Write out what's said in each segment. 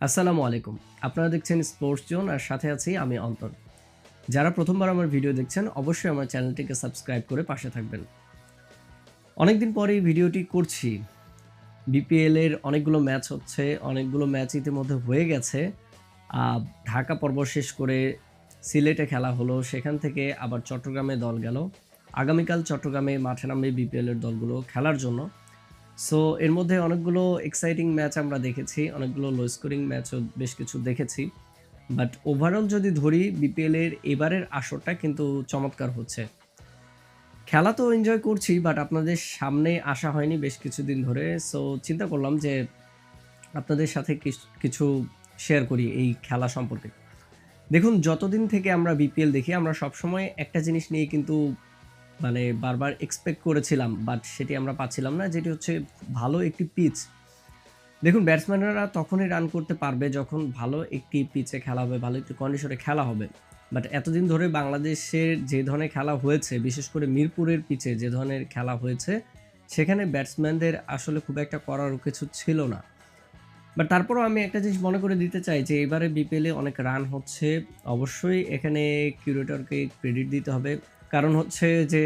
আসসালামু আলাইকুম। আপনারা দেখছেন স্পোর্টস জোন আর সাথে আছি আমি অন্তর। যারা প্রথমবার আমার ভিডিও দেখছেন, অবশ্যই আমার চ্যানেলটিকে সাবস্ক্রাইব করে পাশে থাকবেন। অনেকদিন পরে এই ভিডিওটি করছি। বিপিএল এর অনেকগুলো ম্যাচ হচ্ছে, অনেকগুলো ম্যাচ ইতিমধ্যে হয়ে গেছে। ঢাকা পর্ব শেষ করে সিলেটে খেলা হলো, সেখান থেকে আবার চট্টগ্রামে দল গেল। আগামীকাল চট্টগ্রামে মাঠে নামবে বিপিএল এর দলগুলো খেলার জন্য। সো এর মধ্যে অনেকগুলো এক্সাইটিং ম্যাচ আমরা দেখেছি, অনেকগুলো লো স্কোরিং ম্যাচও বেশ কিছু দেখেছি। বাট ওভারঅল যদি ধরি বিপিএল এর এবারের আসরটা কিন্তু চমৎকার হচ্ছে। খেলা তো এনজয় করছি বাট আপনাদের সামনে আসা হয়নি বেশ কিছুদিন ধরে। সো চিন্তা করলাম যে আপনাদের সাথে কিছু শেয়ার করি এই খেলা সম্পর্কে। দেখুন, যতদিন থেকে আমরা বিপিএল দেখি, আমরা সবসময় একটা জিনিস নিয়ে কিন্তু মানে বারবার এক্সপেক্ট করেছিলাম বাট সেটি আমরা পাচ্ছিলাম না, যেটি হচ্ছে ভালো একটি পিচ দেখুন ব্যাটসম্যানরা তখনই রান করতে পারবে যখন ভালো একটি পিচে খেলা হবে, ভালো একটি কন্ডিশনে খেলা হবে। বাট এতদিন ধরে বাংলাদেশের যে ধরনের খেলা হয়েছে, বিশেষ করে মিরপুরের পিচে যে ধরনের খেলা হয়েছে, সেখানে ব্যাটসম্যানদের আসলে খুব একটা করার কিছু ছিল না। বাট তারপরও আমি একটা জিনিস মনে করে দিতে চাই যে, এবারে বিপিএলে অনেক রান হচ্ছে। অবশ্যই এখানে কিউরেটরকে ক্রেডিট দিতে হবে। কারণ হচ্ছে যে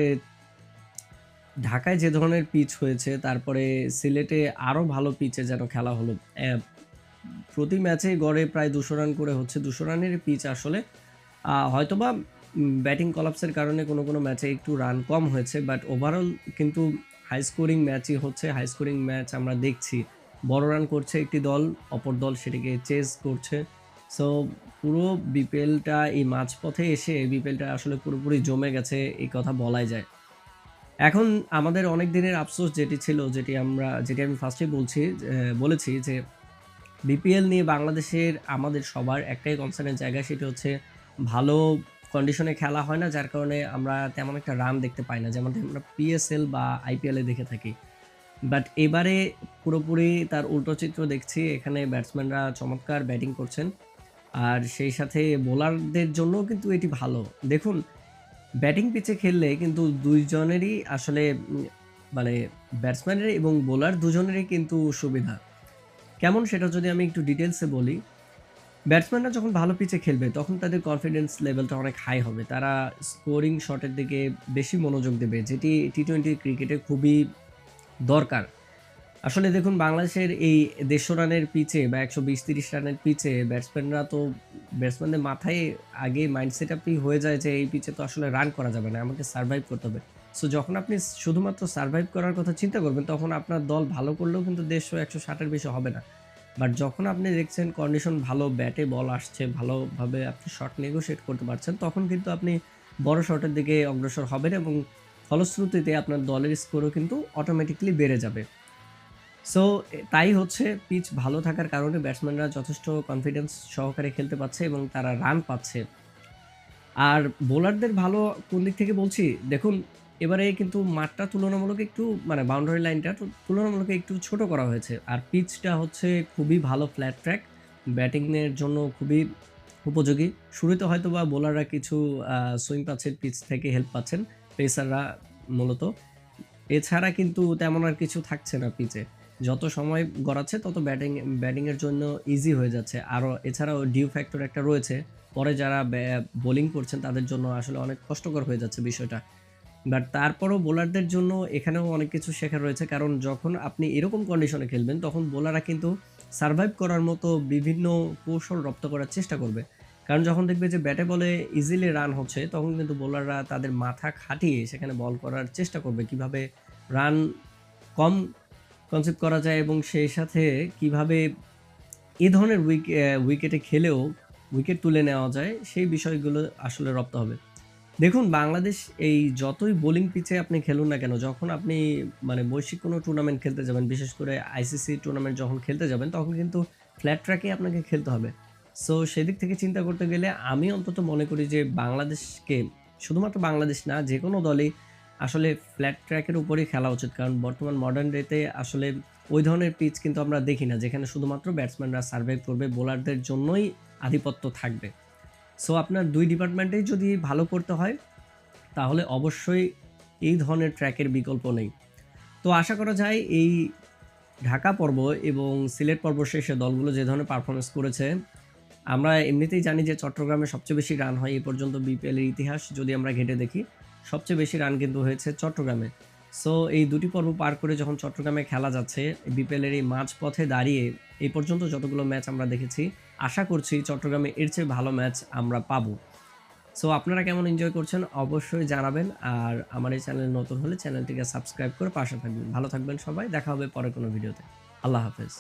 ঢাকায় যে ধরনের পিচ হয়েছে, তারপরে সিলেটে আরও ভালো পিচে যেন খেলা হলো প্রতি ম্যাচে গড়ে প্রায় দুশো রান করে হচ্ছে। দুশো রানের পিচ আসলে হয়তোবা ব্যাটিং কলাপসের কারণে কোনো কোনো ম্যাচে একটু রান কম হয়েছে বাট ওভারঅল কিন্তু হাই স্কোরিং ম্যাচই হচ্ছে। হাই স্কোরিং ম্যাচ আমরা দেখছি। বড় রান করছে একটি দল, অপর দল সেটিকে চেস করছে। সো পুরো বিপিএলটা এই মাঝপথে এসে বিপিএলটা আসলে পুরোপুরি জমে গেছে, এই কথা বলাই যায়। এখন আমাদের অনেক দিনের আফসোস যেটি ছিল, যেটি আমরা, যেটি আমি ফার্স্টে বলছি বলেছি যে, বিপিএল নিয়ে বাংলাদেশের আমাদের সবার একটাই কনসার্নের জায়গা সেটি হচ্ছে ভালো কন্ডিশনে খেলা হয় না, যার কারণে আমরা তেমন একটা রান দেখতে পাই না যেমন আমরা পিএসএল বা আইপিএলে দেখে থাকি। বাট এবারে পুরোপুরি তার উল্টো চিত্র দেখছি, এখানে ব্যাটসম্যানরা চমৎকার ব্যাটিং করছেন। আর সেই সাথে বোলারদের জন্য কিন্তু এটি ভালো। দেখুন, ব্যাটিং পিচে খেললে কিন্তু দুইজনেরই আসলে মানে ব্যাটসম্যানের এবং বোলার দুজনেরই কিন্তু সুবিধা। কেমন সেটা যদি আমি একটু ডিটেলসে বলি, ব্যাটসম্যানরা যখন ভালো পিচে খেলবে, তখন তাদের কনফিডেন্স লেভেলটা অনেক হাই হবে। তারা স্কোরিং শটের দিকে বেশি মনোযোগ দেবে, যেটি টি টোয়েন্টি ক্রিকেটে খুবই দরকার। আসলে দেখুন, বাংলাদেশের এই দেড়শো রানের পিচে বা একশো বিশ, তিরিশ রানের পিচে ব্যাটসম্যানরা তো ব্যাটসম্যানদের মাথায় আগে মাইন্ড সেট আপই হয়ে যায় যে এই পিচে তো আসলে রান করা যাবে না, আমাকে সার্ভাইভ করতে হবে। সো যখন আপনি শুধুমাত্র সার্ভাইভ করার কথা চিন্তা করবেন, তখন আপনার দল ভালো করলেও কিন্তু দেড়শো, একশো ষাটের বেশি হবে না। বাট যখন আপনি দেখছেন কন্ডিশন ভালো ব্যাটে বল আসছে, ভালোভাবে আপনি শট নেগোশিয়েট করতে পারছেন, তখন কিন্তু আপনি বড় শটের দিকে অগ্রসর হবেন এবং ফলশ্রুতিতে আপনার দলের স্কোরও কিন্তু অটোমেটিকলি বেড়ে যাবে। সো তাই হচ্ছে পিচ ভালো থাকার কারণে ব্যাটসম্যানরা যথেষ্ট কনফিডেন্স সহকারে খেলতে পারছে এবং তারা রান পাচ্ছে। আর বোলারদের ভালো কোন দিক থেকে বলছি? দেখুন, এবারে কিন্তু মাঠটা তুলনামূলক একটু মানে বাউন্ডারি লাইনটা তুলনামূলক একটু ছোট করা হয়েছে। আর পিচটা হচ্ছে খুবই ভালো ফ্ল্যাট ট্র্যাক ব্যাটিংয়ের জন্য খুবই উপযোগী। শুরুতে হয়তো বা বোলাররা কিছু সুইং পাচ্ছেন, পিচ থেকে হেল্প পাচ্ছেন। পেসাররা মূলত। এছাড়া কিন্তু তেমন আর কিছু থাকছে না পিচে। যত সময় গড়াচ্ছে, তত ব্যাটিং ব্যাটিংয়ের জন্য ইজি হয়ে যাচ্ছে। আরও এছাড়াও ডিউ ফ্যাক্টর একটা রয়েছে। পরে যারা বোলিং করছেন, তাদের জন্য আসলে অনেক কষ্টকর হয়ে যাচ্ছে বিষয়টা। বাট তারপরও বোলারদের জন্য এখানেও অনেক কিছু শেখার রয়েছে। কারণ যখন আপনি এরকম কন্ডিশনে খেলবেন, তখন বোলাররা কিন্তু সার্ভাইভ করার মতো বিভিন্ন কৌশল রপ্ত করার চেষ্টা করবে। কারণ যখন দেখবে যে ব্যাটে বলে ইজিলি রান হচ্ছে, তখন কিন্তু বোলাররা তাদের মাথা খাটিয়ে সেখানে বল করার চেষ্টা করবে। কীভাবে রান কম কনসেপ্ট করা যায় এবং সেই সাথে কীভাবে এ ধরনের উইক উইকেটে খেলেও উইকেট তুলে নেওয়া যায়, সেই বিষয়গুলো আসলে রপ্ত হবে। দেখুন, বাংলাদেশ এই যতই বোলিং পিচে আপনি খেলুন না কেন, যখন আপনি মানে বৈশ্বিক কোনো টুর্নামেন্ট খেলতে যাবেন, বিশেষ করে আইসিসি টুর্নামেন্ট যখন খেলতে যাবেন, তখন কিন্তু ফ্ল্যাট ট্র্যাকে আপনাকে খেলতে হবে। সো সেদিক থেকে চিন্তা করতে গেলে আমি অন্তত মনে করি যে বাংলাদেশকে, শুধুমাত্র বাংলাদেশ না, যে কোনো দলই আসলে ফ্ল্যাট ট্র্যাকের উপরেই খেলা উচিত। কারণ বর্তমান মডার্ন ডেতে আসলে ওই ধরনের পিচ কিন্তু আমরা দেখি না, যেখানে শুধুমাত্র ব্যাটসম্যানরা সার্ভাইভ করবে বোলারদের জন্যই আধিপত্য থাকবে। সো আপনার দুই ডিপার্টমেন্টেই যদি ভালো করতে হয়, তাহলে অবশ্যই এই ধরনের ট্র্যাকের বিকল্প নেই। তো আশা করা যায় এই ঢাকা পর্ব এবং সিলেট পর্ব শেষে দলগুলো যে ধরনের পারফরমেন্স করেছে, আমরা এমনিতেই জানি যে চট্টগ্রামে সবচেয়ে বেশি রান হয় এই পর্যন্ত বিপিএলের ইতিহাস, যদি আমরা ঘেটে দেখি। সবচেয়ে বেশি রান কিন্তু হয়েছে চট্টগ্রামে। সো এই দুটি পর্ব পার করে যখন চট্টগ্রামে খেলা যাচ্ছে, বিপিএলের এই মাঝপথে দাঁড়িয়ে এই পর্যন্ত যতগুলো ম্যাচ আমরা দেখেছি, আশা করছি চট্টগ্রামে এর চেয়ে ভালো ম্যাচ আমরা পাবো। সো আপনারা কেমন এনজয় করছেন অবশ্যই জানাবেন, আর আমার এই চ্যানেল নতুন হলে চ্যানেলটিকে সাবস্ক্রাইব করে পাশে থাকবেন। ভালো থাকবেন সবাই, দেখা হবে পরে কোনো ভিডিওতে আল্লাহ হাফেজ।